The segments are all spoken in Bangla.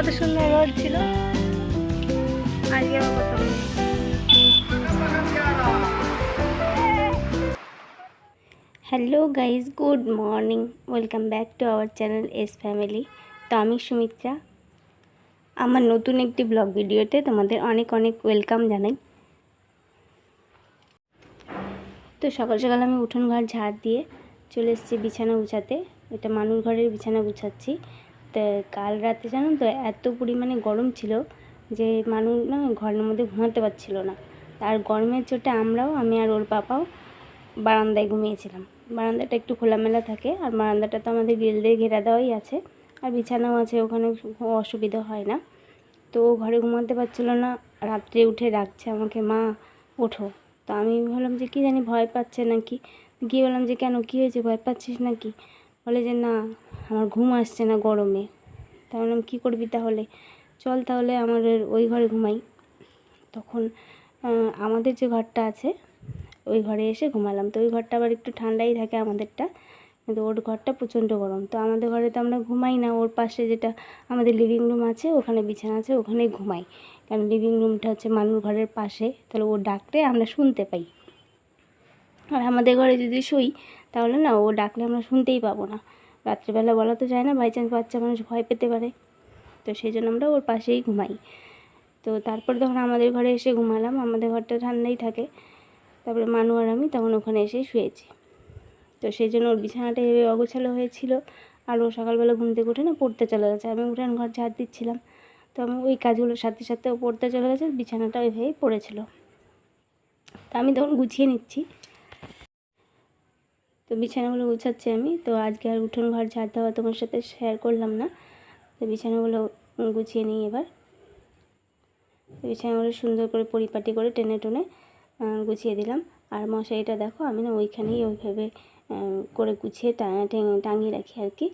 কত সুন্দর রোদ ছিল। আজকে hello guys good morning welcome back to our channel S family তো আমি সুমিত্রা। আমার নতুন একটি ব্লগ ভিডিওতে তোমাদের অনেক অনেক ওয়েলকাম জানাই। তো সকাল সকাল আমি উঠোন ঘর ঝাড় দিয়ে চলে এসেছি বিছানা গুছাতে। এটা মানুষ ঘরের বিছানা গুছাচ্ছি। তো কাল রাতে জানো তো এত পরিমাণে গরম ছিল যে মানুষ না ঘরের মধ্যে ঘুমাতে পারছিল না। আর গরমের চোটে আমরাও, আমি আর ওর পাপাও বারান্দায় ঘুমিয়েছিলাম। বারান্দাটা একটু খোলামেলা থাকে, আর বারান্দাটা তো আমাদের গ্রিল দিয়ে ঘেরা দেওয়াই আছে। আর বিছানাও আছে, ওখানে অসুবিধা হয় না। তো ঘরে ঘুমাতে পারছিল না, রাত্রে উঠে ডাকছে আমাকে, মা, ওঠো। তো আমি ভাবলাম যে কী জানি ভয় পাচ্ছে নাকি? গিয়ে বললাম যে, কেন? কী হয়েছে? ভয় পাচ্ছিস নাকি? বলে যে, না, আমার ঘুম আসছে না গরমে। তা বললাম, কী করবি তাহলে? চল তাহলে আমার ওই ঘরে ঘুমাই। তখন আমাদের যে ঘরটা আছে, ওই ঘরে এসে ঘুমালাম। তো ওই ঘরটা আবার একটু ঠান্ডাই থাকে আমাদেরটা, কিন্তু ওর ঘরটা প্রচণ্ড গরম। তো আমাদের ঘরে তো আমরা ঘুমাই না, ওর পাশে যেটা আমাদের লিভিং রুম আছে, ওখানে বিছানা আছে ওখানেই ঘুমাই। কারণ লিভিং রুমটা হচ্ছে মানুষ ঘরের পাশে, তাহলে ও ডাকলে আমরা শুনতে পাই। আর আমাদের ঘরে যদি শুই তাহলে না, ও ডাকলে আমরা শুনতেই পাবো না। রাত্রিবেলা বলা তো যায় না বাই চান্স বাচ্চা মানুষ ভয় পেতে পারে। তো সেই জন্য আমরা ওর পাশেই ঘুমাই। তো তারপর তখন আমাদের ঘরে এসে ঘুমালাম, আমাদের ঘরটা ঠান্ডাই থাকে। তারপরে মানু আর আমি তখন ওখানে এসে শুয়েছি। তো সেই জন্য ওর বিছানাটা এভাবে অগোছালো হয়েছিল। আর ও সকালবেলা ঘুম থেকে উঠে না পড়তে চলে গেছে। আমি উঠান ঘর ঝাড় দিচ্ছিলাম। তো আমি ওই কাজগুলোর সাথে সাথে ও পড়তে চলে গেছে বিছানাটা ওইভাবেই পড়েছিল। তা আমি তখন গুছিয়ে নিচ্ছি। তো বিছানাগুলো গুছাচ্ছি আমি। তো আজকে আর উঠোন ঘর ঝাড় দেওয়া তোমার সাথে শেয়ার করলাম না। তো বিছানাগুলো গুছিয়ে নিই এবার। তো বিছানাগুলো সুন্দর করে পরিপাটি করে টেনে টেনে গুছিয়ে দিলাম। আর মশারিটা দেখো, আমি না ওইখানেই ওইভাবে করে গুছিয়ে টাঙিয়ে রাখি আর কি।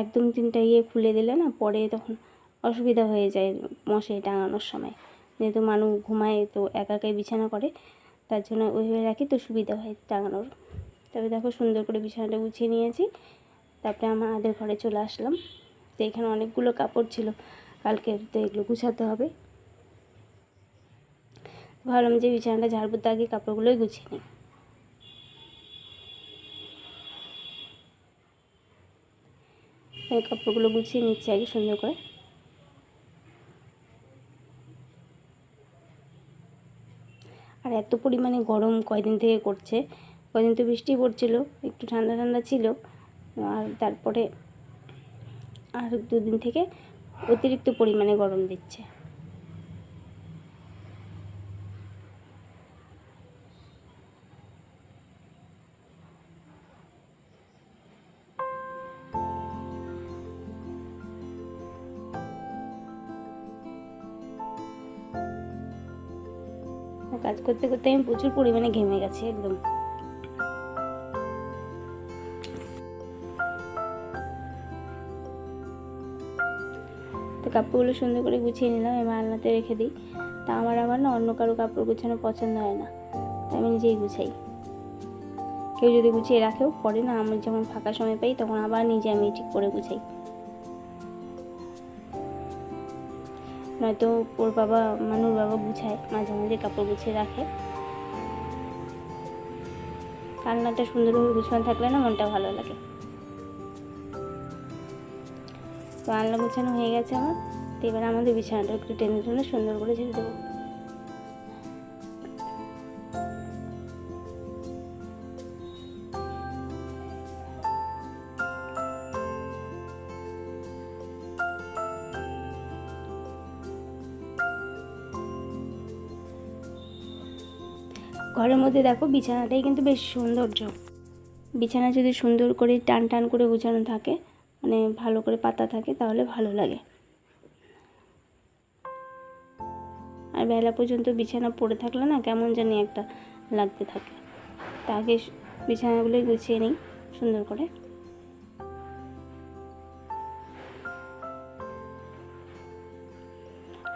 একদম তিনটা ইয়ে খুলে দিলে না পরে তখন অসুবিধা হয়ে যায় মশারি টাঙানোর সময়। যেহেতু মানুষ ঘুমায় তো একা একাই বিছানা করে, তার জন্য ওইভাবে রাখি তো সুবিধা হয় টাঙানোর। তবে দেখো সুন্দর করে বিছানাটা গুছিয়ে নিয়েছি। তারপরে আমাদের ঘরে চলে আসলাম। তো এখানে অনেকগুলো কাপড় ছিল। কালকে তো এগুলো গুছাতে হবে। ভাবলাম যে বিছানাটা ঝাড়বো তো আগে কাপড়গুলোই গুছিয়ে নিই। কাপড়গুলো গুছিয়ে নিচ্ছি আগে সুন্দর করে। আর এত পরিমাণে গরম কয়দিন থেকে করছে। কয়দিন তো বৃষ্টি পড়ছিল, একটু ঠান্ডা ঠান্ডা ছিল। আর তারপরে আর দুদিন থেকে অতিরিক্ত পরিমাণে গরম দিচ্ছে। কাজ করতে করতে আমি প্রচুর পরিমাণে ঘেমে গেছি একদম। কাপড়গুলো সুন্দর করে গুছিয়ে নিলাম, এবার আলনাতে রেখে দিই। তা আমার আবার না অন্য কারও কাপড় গুছানো পছন্দ হয় না। তাই আমি নিজেই গুছাই। কেউ যদি গুছিয়ে রাখেও পরে না, আমি যখন ফাঁকা সময় পাই তখন আবার নিজে আমি ঠিক করে গুছাই। নয়তো ওর বাবা, মানুর বাবা গুছায়, মাঝে মাঝে কাপড় গুছিয়ে রাখে। কান্নাটা সুন্দরভাবে গুছানো থাকলে না মনটা ভালো লাগে। তো আলনা গুছানো হয়ে গেছে আমার। তো এবার আমাদের বিছানাটা একটু টেনে টেনে সুন্দর করে ঝেড়ে দেবো। ঘরের মধ্যে দেখো বিছানাটাই কিন্তু বেশ সৌন্দর্য। বিছানা যদি সুন্দর করে টান টান করে গুছানো থাকে মানে ভালো করে পাতা থাকে, তাহলে ভালো লাগে। আর বেলা পর্যন্ত বিছানা পড়ে থাকলে না কেমন জানি একটা লাগতে থাকে। তাকে বিছানাগুলোই গুছিয়ে নিই, সুন্দর করে।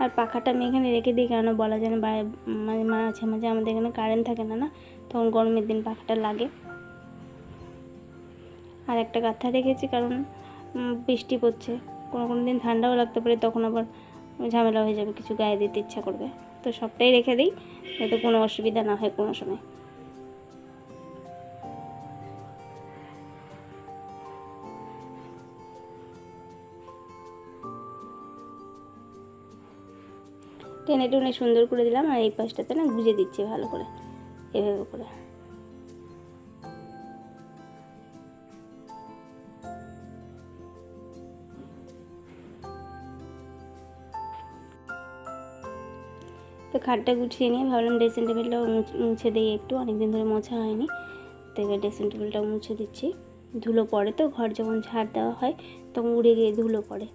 আর পাখাটা আমি এখানে রেখে দিই কেন বলা যায় না মানে মাঝে মাঝে আমাদের এখানে কারেন্ট থাকে না না? তখন গরমের দিন পাখাটা লাগে। আর একটা কাঁথা রেখেছি, কারণ বৃষ্টি পড়ছে। কোনো কোনো দিন ঠান্ডাও লাগতে পারে, তখন আবার ঝামেলা হয়ে যাবে, কিছু গায়ে দিতে ইচ্ছা করবে। তো সবটাই রেখে দিই, যাতে কোনো অসুবিধা না হয় কোনো সময়। টেনে টুনে সুন্দর করে দিলাম, আর এই পাশটাতে না গুজে দিচ্ছি ভালো করে, এভাবে করে। খাটটা গুছিয়ে নিয়ে ভাবলাম ড্রেসিং টেবিলটাও মুছ- মুছে দিই একটু। অনেকদিন ধরে মোছা হয়নি, তো এবার ড্রেসিং টেবিলটাও মুছে দিচ্ছি। ধুলো পড়ে তো, ঘর যখন ঝাড় দেওয়া হয়, তখন উড়ে গিয়ে ধুলো পড়ে।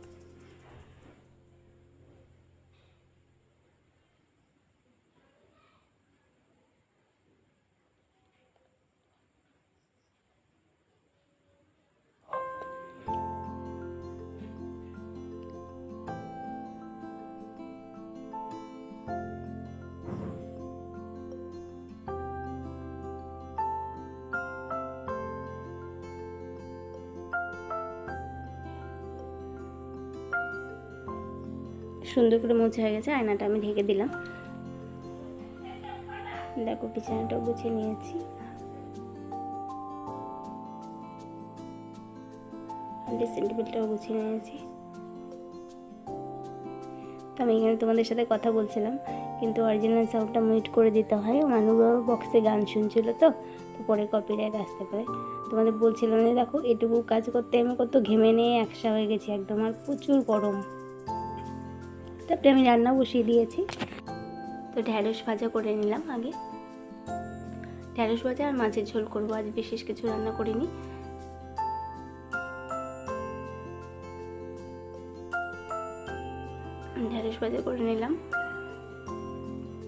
সুন্দর করে মোছা হয়ে গেছে, আয়নাটা আমি ঢেকে দিলাম। দেখো বিছানাটাও গুছিয়ে নিয়েছি। ড্রেসিং টেবিলটাও গুছিয়ে নিয়েছি। তো আমি এখানে তোমাদের সাথে কথা বলছিলাম, কিন্তু অরিজিনাল সাউন্ডটা মিউট করে দিতে হয়। মানুষ বক্সে গান শুনছিল তো তো পরে কপিরাইট আসতে পারে। তোমাদের বলছিলাম যে, দেখো এটুকু কাজ করতে আমি কত ঘেমে নিয়ে একসা হয়ে গেছি, একদম আর প্রচুর গরম। তারপরে আমি রান্না বসিয়ে দিয়েছি। তো ঢ্যাঁড়স ভাজা করে নিলাম আগে। ঢ্যাঁড়স ভাজা আর মাছের ঝোল করব, আজ বিশেষ কিছু রান্না করিনি। ঢ্যাঁড়স ভাজা করে নিলাম।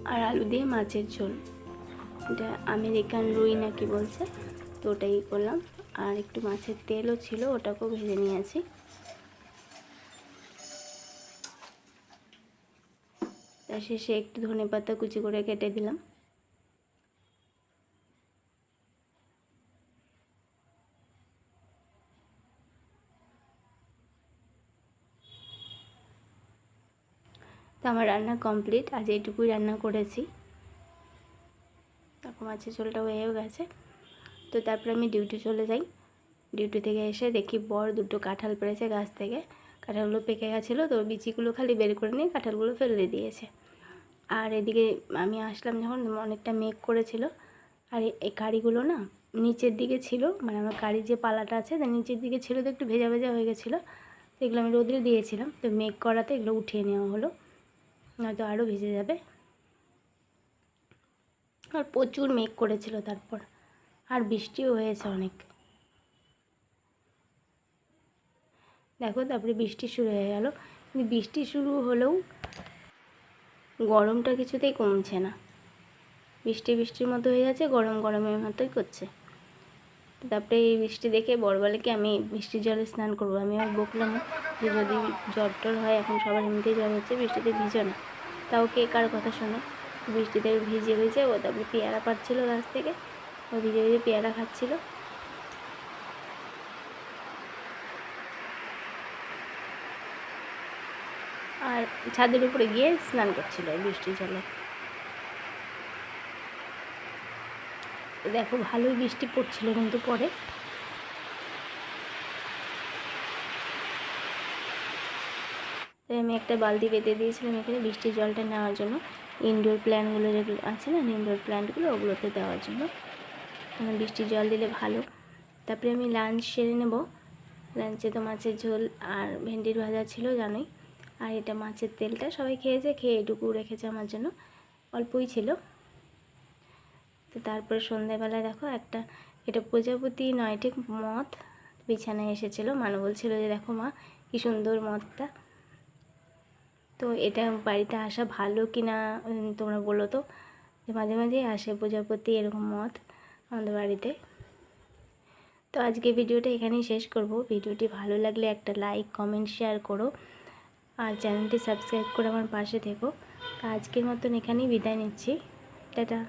আর আলু দিয়ে মাছের ঝোল। এটা আমেরিকান রুই নাকি বলছে, তো ওটাই করলাম। আর একটু মাছের তেলও ছিল, ওটাকেও ভেজে নিয়েছি তার শেষে একটু ধনে পাতা কুচি করে কেটে দিলাম। তো আমার রান্না কমপ্লিট, আজ এইটুকুই রান্না করেছি। তারপর মাছের ঝোলটা হয়েও গেছে। তো তারপরে আমি ডিউটি চলে যাই। ডিউটি থেকে এসে দেখি বর দুটো কাঁঠাল পেড়েছে গাছ থেকে। কাঁঠালগুলো পেকে গেছিল, তো বিচিগুলো খালি বের করে নিয়ে কাঁঠালগুলো ফেলে দিয়েছে। আর এদিকে আমি আসলাম যখন, অনেকটা মেঘ করেছিল। আর এই কারিগুলো না নিচের দিকে ছিল মানে আমার কারির যে পালাটা আছে তার নিচের দিকে ছিল তো একটু ভেজা ভেজা হয়ে গেছিল। তো এগুলো আমি রোদে দিয়েছিলাম, তো মেঘ করাতে এগুলো উঠিয়ে নেওয়া হলো। নয়তো আরও ভেজে যাবে। আর প্রচুর মেঘ করেছিল তারপর, আর বৃষ্টিও হয়েছে অনেক। দেখো, তারপরে বৃষ্টি শুরু হয়ে গেল। বৃষ্টি শুরু হলেও গরমটা কিছুতেই কমছে না। বৃষ্টি বৃষ্টির মতো হয়ে যাচ্ছে, গরম গরমের মতোই করছে। তারপরে এই বৃষ্টি দেখে বড় বলে কি আমি বৃষ্টির জলে স্নান করব। আমি আর বকলাম যে যদি জ্বর টর হয়, এখন সবার এমনিতেই জ্বর হচ্ছে, বৃষ্টিতে ভিজো না। তাও কে কার কথা শোনে? বৃষ্টিতে ভিজে ভিজে ও তারপরে পেয়ারা পাচ্ছিলো গাছ থেকে। ও ভিজে ভিজে পেয়ারা খাচ্ছিলো আর ছাদের উপরে গিয়ে স্নান করছিল এই বৃষ্টির জলে। দেখো ভালোই বৃষ্টি পড়ছিল কিন্তু পরে। আমি একটা বালতি পেতে দিয়েছিলাম এখানে বৃষ্টির জলটা নেওয়ার জন্য। ইনডোর প্ল্যান্টগুলো যেগুলো আছে না ইনডোর প্ল্যান্টগুলো ওগুলোতে দেওয়ার জন্য। কারণ বৃষ্টির জল দিলে ভালো। তারপরে আমি লাঞ্চ সেরে নেব। লাঞ্চে তো মাছের ঝোল আর ভেন্ডির ভাজা ছিল, জানোই। আর এটা মাছের তেলটা সবাই খেয়েছে, খেয়ে এটুকু রেখেছে আমার জন্য। অল্পই ছিল। তো তারপরে সন্ধ্যাবেলায় দেখো একটা, এটা প্রজাপতি নয়, ঠিক মদ বিছানায় এসেছিল। মানু বলছিল যে, দেখো মা, কী সুন্দর মদটা। তো এটা বাড়িতে আসা ভালো কি না তোমরা বলো তো? যে মাঝে মাঝে আসে প্রজাপতি এরকম মদ আমাদের বাড়িতে। তো আজকে ভিডিওটা এখানেই শেষ করব। ভিডিওটি ভালো লাগলে একটা লাইক, কমেন্ট, শেয়ার করো। আর চ্যানেলটি সাবস্ক্রাইব করে আমার পাশে থেকো। আজকের মতন এখানেই বিদায় নিচ্ছি। টাটা।